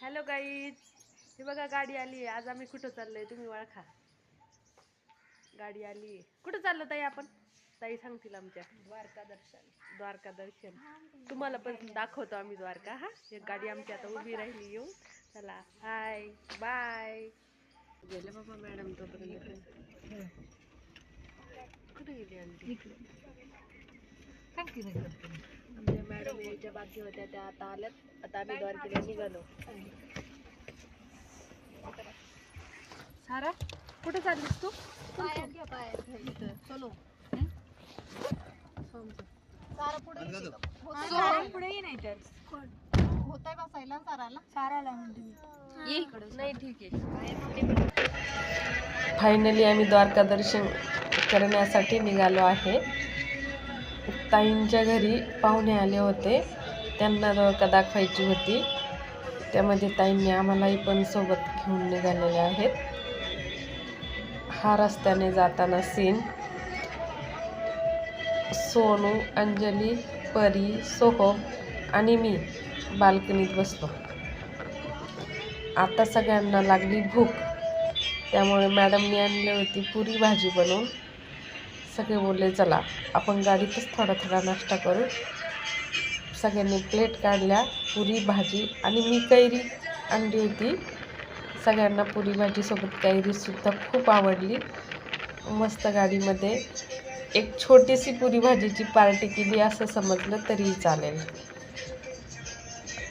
Hello guys हे बघा गाडी आली आज आम्ही कुठं चाललोय तुम्ही ओळखा. गाडी आली कुठं चाललो ताई आपण? ताई सांगतील आमच्या. द्वारका दर्शन. द्वारका दर्शन. तुम्हाला पण दाखवतो आम्ही द्वारका हा? एक गाडी आमची आता उभी राहिली येऊन. चला हाय बाय गेले बाबा मॅडम तोपर्यंत. कुठे गेली आंटी? आमच्या मॅडम यायच्या बाकी होत्या त्या आता आल्यात. आता आम्ही द्वारकेला निघालो. सारा कुठे चाललीस तू? चलो. सोमचं. पुढेही नाही तर. होत आहे बसायला साराला? साराला म्हणते ये इकडं. नाही ठीक आहे. फायनली आम्ही द्वारका दर्शन करण्यासाठी निघालो आहे. ताईंच्या घरी पाहुणे आले होते. त्यांना द्वारका दाखवायची होती. त्यामध्ये ताईंनी आम्हालाही पण सोबत घेऊन निघालेले आहेत. हा रस्त्याने जाताना सीन सोनू अंजली परी सोहम आणि मी बाल्कनीत बसलो. आता सगळ्यांना लागली भूक. त्यामुळे मॅडमनी आणली होती पुरी भाजी बनवून. सगळे बोलले चला आपण गाडीतच थोडा थोडा नाश्ता करू. सगळ्यांनी प्लेट काढल्या पुरी भाजी आणि मी कैरी आणली होती. सगळ्यांना पुरी भाजीसोबत कैरीसुद्धा खूप आवडली. मस्त गाडीमध्ये एक छोटीशी पुरी भाजीची पार्टी केली असं समजलं तरीही चालेल.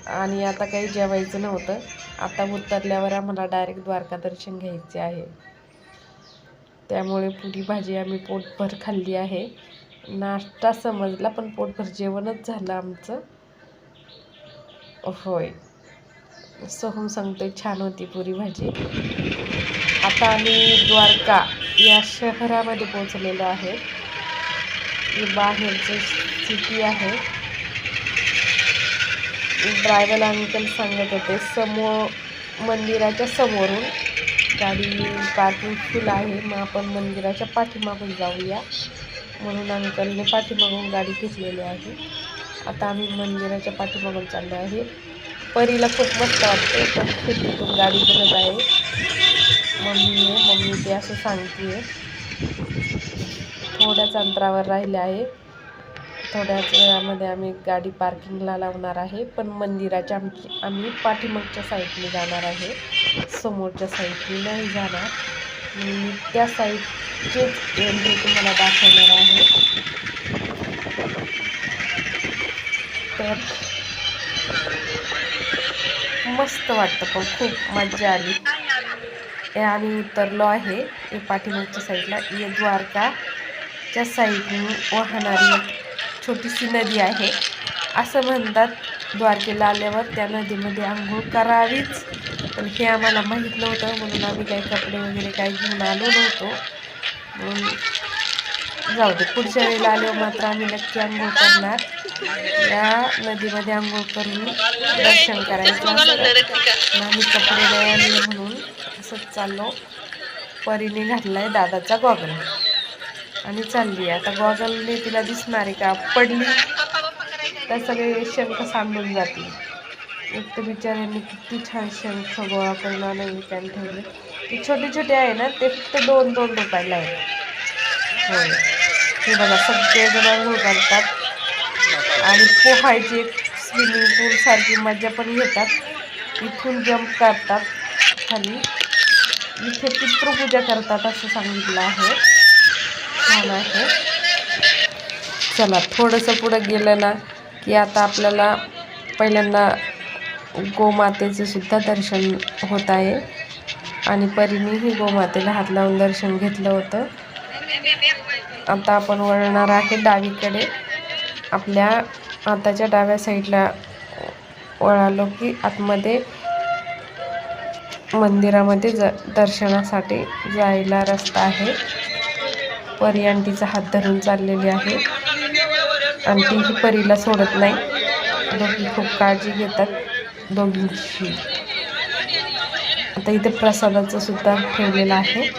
आणि आता काही जेवायचं नव्हतं. आता उतरल्यावर आम्हाला डायरेक्ट द्वारका दर्शन घ्यायचे आहे. त्यामुळे पुरी भाजी आम्ही पोटभर खाल्ली आहे. नाश्ता समजला पण पोटभर जेवणच झालं आमचं. होय. सोहम सांगतोय छान होती पुरी भाजी. आता आम्ही द्वारका या शहरामध्ये पोचलेलो आहे. ही बाहेरची सिटी आहे. ड्रायव्हर अंकल सांगत होते समोर मंदिराच्या समोरून गाडी पार्किंग फुल आहे. मग आपण मंदिराच्या पाठीमागून जाऊया. म्हणून अंकलने पाठीमागून गाडी घेतलेली आहे. आता आम्ही मंदिराच्या पाठीमागून चाललो आहे. परीला खूप मस्त वाटते पण खिडकीतून गाडी बनत आहे. मम्मी आहे मम्मी ते असं सांगते थोड्याच अंतरावर राहिले आहे. थोड्याच वेळामध्ये आम्ही गाडी पार्किंगला लावणार आहे. पण मंदिराच्या आमची आम्ही पाठीमागच्या साईडने जाणार आहे. समोरच्या साईडने नाही जाणार. मी त्या साईडचेच एंट्री तुम्हाला दाखवणार आहे. तर मस्त वाटतं पण खूप मजा आली. आम्ही उतरलो आहे. पाठीमागच्या साईडला. हे द्वारकाच्या साईडने वाहणारी छोटीशी नदी आहे. असं म्हणतात द्वारकेला आल्यावर त्या नदीमध्ये आंघोळ करावीच. पण हे आम्हाला माहीत नव्हतं म्हणून आम्ही काही कपडे वगैरे काही घेऊन आलो नव्हतो. म्हणून जाऊ दे पुढच्या वेळेला आल्यावर मात्र आम्ही नक्की आंघोळ करणार. या नदीमध्ये आंघोळ करून दर्शन करायचं आम्ही कपडे नाही आणले म्हणून असंच चाललो. परीने घातला आहे दादाचा गॉगल आणि चालली आहे. आता गॉगलने तिला दिसणार आहे का? पडली. त्या सगळे शंख सांडून जातील. एक तर बिचाऱ्यांनी किती छान शंख गोळा करून नाही त्याने ठेवले. ते छोटे छोटे आहे ना ते फक्त दोन दोन रुपयाला आहे. हो हे बघा सगळेजण आंघोळ करतात आणि पोहायची एक स्विमिंग पूल सारखी मजा पण घेतात. इथून जम्प करतात. खाली. इथे पितृपूजा करतात असं सांगितलं आहे. छान आहे. चला थोडंसं पुढं गेलं ना. की आता आपल्याला पहिल्यांदा गोमातेचे सुद्धा दर्शन होत आहे. आणि परीनेही गोमातेला हात लावून दर्शन घेतलं होतं. आता आपण वळणार आहे डावीकडे. आपल्या हाताच्या डाव्या साईडला वळालो की आतमध्ये मंदिरामध्ये ज दर्शनासाठी जायला रस्ता आहे. परी आंटीचा हात धरून चाललेली आहे. आणि तीही परीला सोडत नाही. दोघी खूप काळजी घेतात दोघींची. आता इथे प्रसादाचं सुद्धा ठेवलेलं आहे.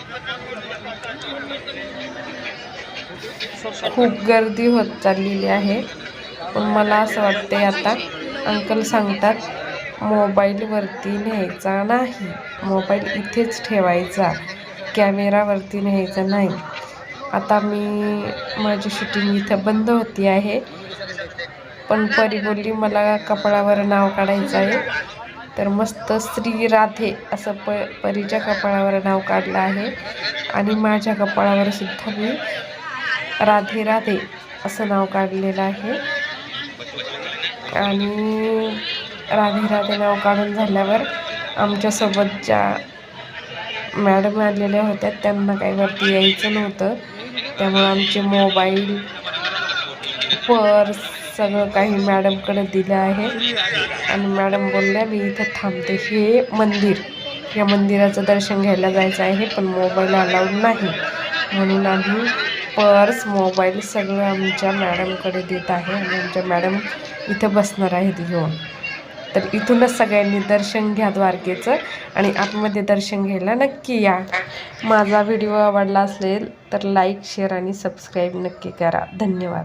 खूप गर्दी होत चाललेली आहे. पण मला असं वाटते आता अंकल सांगतात मोबाईलवरती न्यायचा नाही. मोबाईल इथेच ठेवायचा. कॅमेरावरती न्यायचा नाही. आता मी माझी शूटिंग इथं बंद होती आहे. पण परी बोलली मला कपाळावर नाव काढायचं आहे. तर मस्त श्री राधे असं प परीच्या कपाळावर नाव काढलं आहे. आणि माझ्या कपाळावर सुद्धा मी राधे राधे असं नाव काढलेलं आहे. आणि राधे राधे नाव काढून झाल्यावर आमच्यासोबत ज्या मॅडम आलेल्या होत्या. त्यांना काही वरती यायचं नव्हतं. त्यामुळं आमचे मोबाईल पर्स सगळं काही मॅडमकडे दिलं आहे. आणि मॅडम बोलल्या मी इथं थांबते. हे मंदिर या मंदिराचं दर्शन घ्यायला जायचं आहे पण मोबाईल अलाउड नाही. म्हणून आम्ही पर्स मोबाईल सगळं आमच्या मॅडमकडे देत आहे आणि आमच्या मॅडम इथं बसणार आहेत घेऊन. तर इथूनच सगळ्यांनी दर्शन घ्या द्वारकेचं आणि आतमध्ये दर्शन घ्यायला नक्की या. माझा व्हिडिओ आवडला असेल तर लाईक शेअर आणि सबस्क्राईब नक्की करा. धन्यवाद.